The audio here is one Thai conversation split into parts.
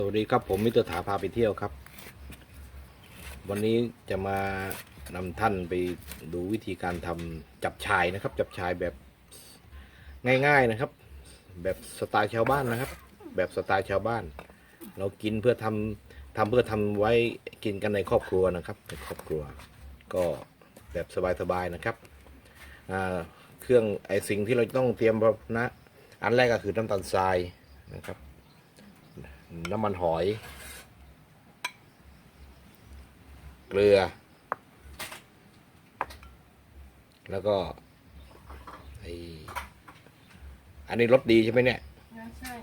สวัสดีครับผมมิตรถาพาไปเที่ยวครับ วันนี้จะมานำท่านไปดูวิธีการทำจับชายนะครับ จับชายแบบง่ายๆนะครับ แบบสไตล์ชาวบ้านนะครับ แบบสไตล์ชาวบ้าน เรากินเพื่อทำทำเพื่อทำไว้กินกันในครอบครัวนะครับในครอบครัว ก็แบบสบายๆนะครับเครื่องไอสิ่งที่เราต้องเตรียมนะอันแรกก็คือน้ำตาลทรายนะครับ น้ำมันหอย เกลือ แล้วก็ไออันนี้รสดีใช่ไหมเนี่ย ใช่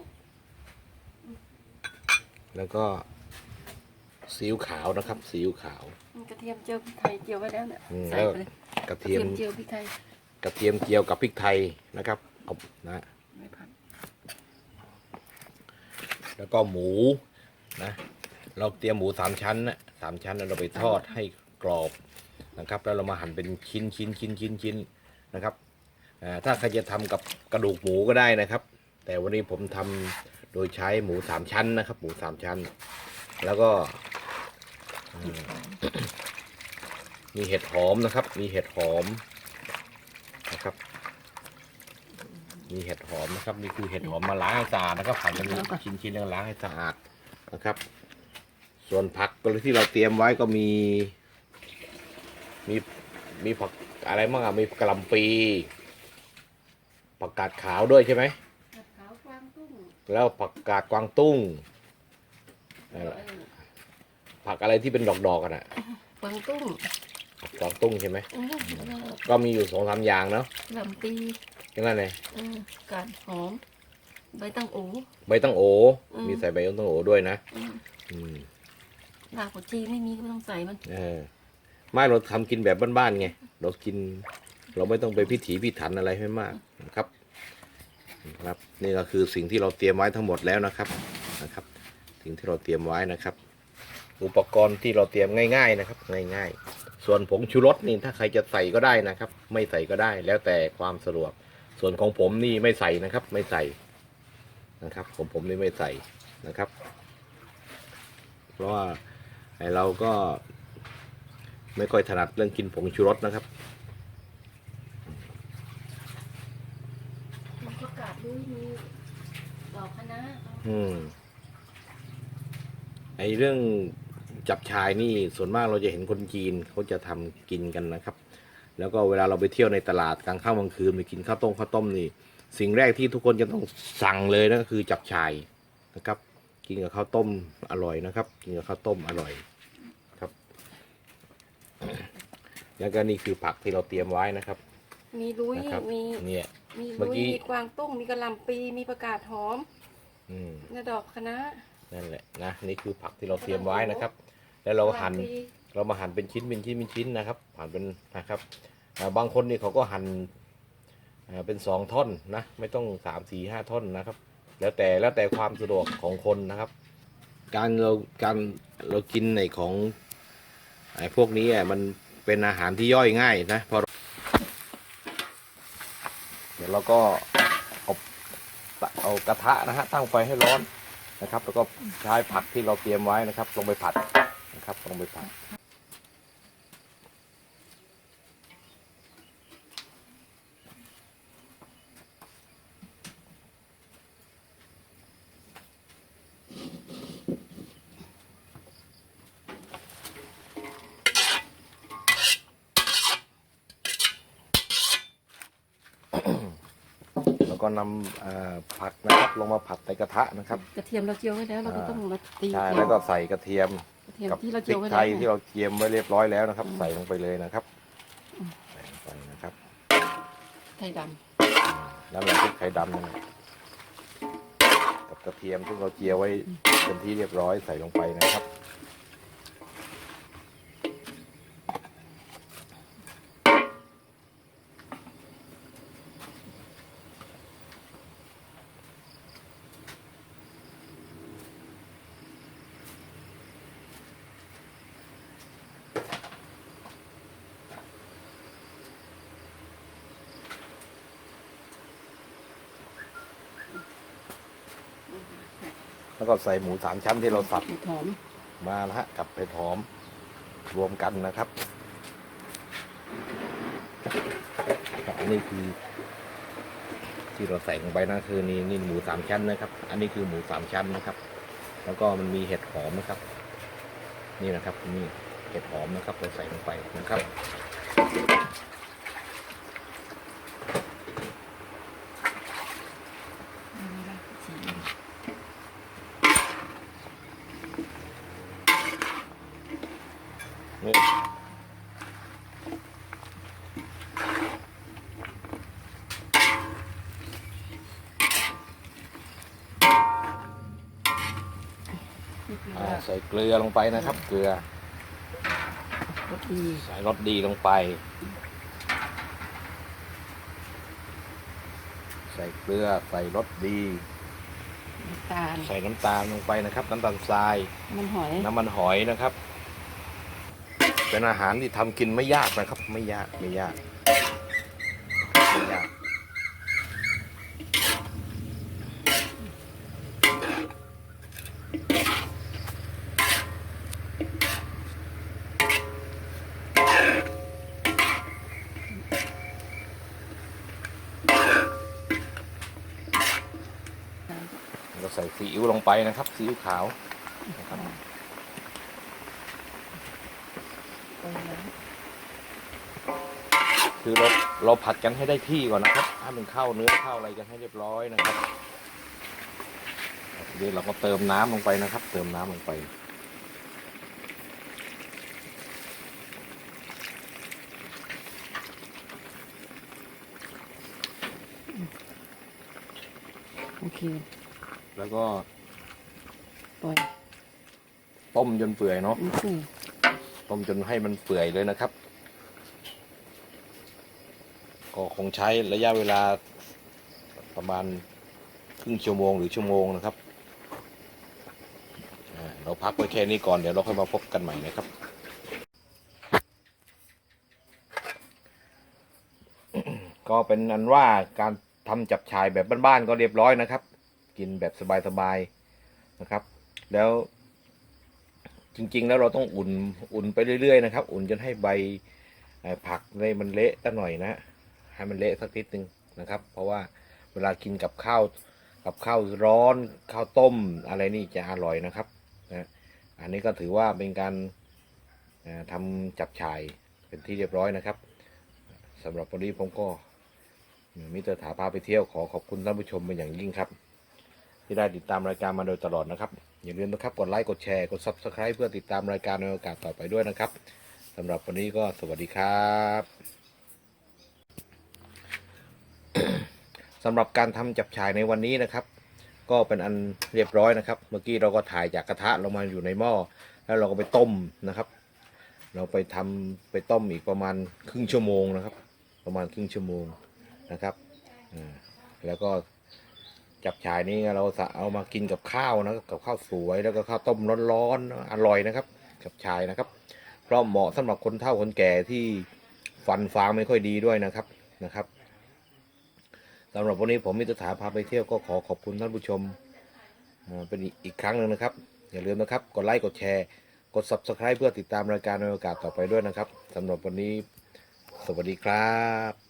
แล้วก็ซีอิ๊วขาวนะครับซีอิ๊วขาวกระเทียมเจียวพริกไทยเจียวไว้แล้วเนี่ยอืมใส่แล้วไปเลยกระกระเทียเทีมยมเจียวพริกไทย กระเทียมเจียวกับพริกไทยนะครับเอานะ ไม่ผัด แล้วก็หมูนะเราเตรียมหมูสามชั้นนะสามชั้นแล้วเราไปทอดให้กรอบนะครับ แล้วเรามาหั่นเป็นชิ้นชิ้นชิ้นชิ้นชิ้นนะครับอ่าถ้าใครจะทำกับกระดูกหมูก็ได้นะครับ แต่วันนี้ผมทำโดยใช้หมูสามชั้นนะครับ หมูสามชั้น แล้วก็อืมมีเห็ดหอมนะครับ มีเห็ดหอมนะครับ มีเห็ดหอมนะครับนี่คือเห็ดหอมมาล้างให้สะอาดนะครับหั่นเป็นชิ้นๆแล้วล้างให้สะอาดนะครับ ส่วนผักตัวที่เราเตรียมไว้ก็มี มีมีผักอะไรบ้างอะมีกระหลำปีผักกาดขาวด้วยใช่ไหมผัดขาวกวางตุ้งแล้วผักกาดกวางตุ้งนั่นแหละผักอะไรที่เป็นดอกๆกันอะกวางตุ้งผักกวางตุ้งใช่ไหมอืมแล้วก็ก็มีอยู่สองสามอย่างเนาะลำปี แค่นั้นเลยเออการหอม ใบตังโอ ใบตั้งโอ อืม มีใส่ใบตั้งโอด้วยนะ อืมอืมรากผักชีไม่มีก็ไม่ต้องใส่มัน เออไม่เราทำกินแบบบ้านๆไง เรากิน เราไม่ต้องไปพิถีพิถันอะไรให้มากนะครับนะครับ นี่ก็คือสิ่งที่เราเตรียมไว้ทั้งหมดแล้วนะครับนะครับ สิ่งที่เราเตรียมไว้นะครับ อุปกรณ์ที่เราเตรียมง่าย ๆนะครับ ง่าย ๆ ส่วนผงชูรสนี่ถ้าใครจะใส่ก็ได้นะครับ ไม่ใส่ก็ได้แล้วแต่ความสะดวก ส่วนของผมนี่ไม่ใส่นะครับ ไม่ใส่นะครับผมผมนี่ไม่ใส่นะครับ เพราะว่าไอเราก็ ไม่ค่อยถนัดเรื่องกินผงชูรสนะครับมันก็กาดด้วยมีดอกคะน้าอืมไอเรื่องจับชายนี่ส่วนมากเราจะเห็นคนจีนเขาจะทำกินกันนะครับ แล้วก็เวลาเราไปเที่ยวในตลาดกลางค่ำกลางคืนไปกินข้าวต้มข้าวต้มนี่ สิ่งแรกที่ทุกคนจะต้องสั่งเลยนั่นก็คือจับชายนะครับ กินกับข้าวต้มอร่อยนะครับ กินกับข้าวต้มอร่อยครับ แล้วก็นี่คือผักที่เราเตรียมไว้นะครับ มีลุยนะครับมีเนี่ยมีเมื่ลุอยกี้ มีกวางตุ้งมีกระหลำปีมีประกาศหอมอืม และดอกคะน้านั่นแหละนะนี่คือผักที่เราเตรียมไว้นะครับ แล้วเราก็หั่นกะหล่ำปี เรามาหั่นเป็นชิ้นเป็นชิ้นเป็นชิ้นนะครับหั่นเป็นนะครับบางคนนี่เขาก็หั่นอ่าเป็นสองท่อนนะไม่ต้องสามสี่ห้าท่อนนะครับ แล้วแต่แล้วแต่ความสะดวกของคนนะครับ การเราการเรากินในของไอ้พวกนี้อะมันเป็นอาหารที่ย่อยง่ายนะพอเราเดี๋ยวเราก็เอาเอากระทะนะฮะตั้งไฟให้ร้อนนะครับ แล้วก็ใช้ผักที่เราเตรียมไว้นะครับ ลงไปผัดนะครับลงไปผัด แล้วก็นำเอ่อผักนะครับลงมาผัดในกระทะนะครับ กระเทียมเราเจียวไว้แล้วเราก็ต้องมาตีใช่เจียแล้วก็ใส่กระเทียมกระเทียมกับที่เราพเจีริยวกไว้ไทแล้วยที่เราเตรียมไว้เรียบร้อยแล้วนะครับอืมใส่ลงไปเลยนะครับอืมใส่ลงไปนะครับไทยดแล้วเราพริกไทยดำนั่นแหละกับกระเทียมที่เราเจียวไว้เป็นที่เรียบร้อยใส่ลงไปนะครับ แล้วก็ใส่หมูสามชั้นที่เราสับเห็ดหอมมานะฮะกับเห็ดหอมรวมกันนะครับอันนี้คือที่เราใส่ลงไปนะคือนี่นี่หมูสามชั้นนะครับ อันนี้คือหมูสามชั้นนะครับ แล้วก็มันมีเห็ดหอมนะครับ นี่นะครับนี่เห็ดหอมนะครับเราใส่ลงไปนะครับ นี่อ่าใส่เกลือลงไปนะครับ เกลือ รสดีใส่รสดีลงไป ใส่เกลือใส่รสดี น้ำตาล ใส่น้ำตาลลงไปนะครับ น้ำตาลทราย มันหอย น้ำมันหอยนะครับ เป็นอาหารที่ทำกินไม่ยากนะครับ ไม่ยากไม่ยากไม่ยากเราใส่ซีอิ๊วลงไปนะครับซีอิ๊วขาวนะครับ คือเราเราผัดกันให้ได้ที่ก่อนนะครับให้มันเข้าเนื้อเข้าอะไรกันให้เรียบร้อยนะครับทีนี้เราก็เติมน้ำลงไปนะครับ เติมน้ำลงไป โอเค แล้วก็ปล่อยต้มจนเปื่อยเนาะมันคือต้มจนให้มันเปื่อยเลยนะครับ ก็คงใช้ระยะเวลาประมาณครึ่งชั่วโมงหรือชั่วโมงนะครับ เราพักไว้แค่นี้ก่อนเดี๋ยวเราค่อยมาพบกันใหม่นะครับ ก็เป็นอันว่าการทำจับฉ่ายแบบบ้านๆก็เรียบร้อยนะครับ กินแบบสบายๆนะครับ แล้วจริง ๆ แล้วเราต้องอุ่นอุ่นไปเรื่อยๆนะครับ อุ่นจนให้ใบผักในมันเละตั้งหน่อยนะ ให้มันเละสักนิดนึงนะครับ เพราะว่าเวลากินกับข้าวกับข้าวร้อนข้าวต้มอะไรนี่จะอร่อยนะครับนะอันนี้ก็ถือว่าเป็นการเอ่อทำจับฉ่ายเป็นที่เรียบร้อยนะครับสำหรับวันนี้ผมก็มิเตอร์ถาพาไปเที่ยวขอขอบคุณท่านผู้ชมเป็นอย่างยิ่งครับ ที่ได้ติดตามรายการมาโดยตลอดนะครับ อย่าลืมนะครับกดไลค์กดแชร์กด Subscribe เพื่อติดตามรายการในโอกาสต่อไปด้วยนะครับสำหรับวันนี้ก็สวัสดีครับ สำหรับการทำจับฉ่ายในวันนี้นะครับ ก็เป็นอันเรียบร้อยนะครับ เมื่อกี้เราก็ถ่ายจากกระทะลงมาอยู่ในหม้อแล้วเราก็ไปต้มนะครับ เราไปทำไปต้มอีกประมาณครึ่งชั่วโมงนะครับ ประมาณครึ่งชั่วโมงนะครับแล้วก็จับฉ่ายนี้เราจะเอามากินกับข้าวนะกับข้าวสวยแล้วก็ข้าวต้มร้อนๆอร่อยนะครับจับฉ่ายนะครับ เพราะเหมาะสำหรับคนเฒ่าคนแก่ที่ฟันฟางไม่ค่อยดีด้วยนะครับนะครับ สำหรับวันนี้ผมมิตรถาพาไปเที่ยวก็ขอขอบคุณท่านผู้ชมเป็นอีกครั้งหนึ่งนะครับ อย่าลืมนะครับ กดไลค์กดแชร์กด subscribe เพื่อติดตามรายการในโอกาสต่อไปด้วยนะครับสำหรับวันนี้ สวัสดีครับ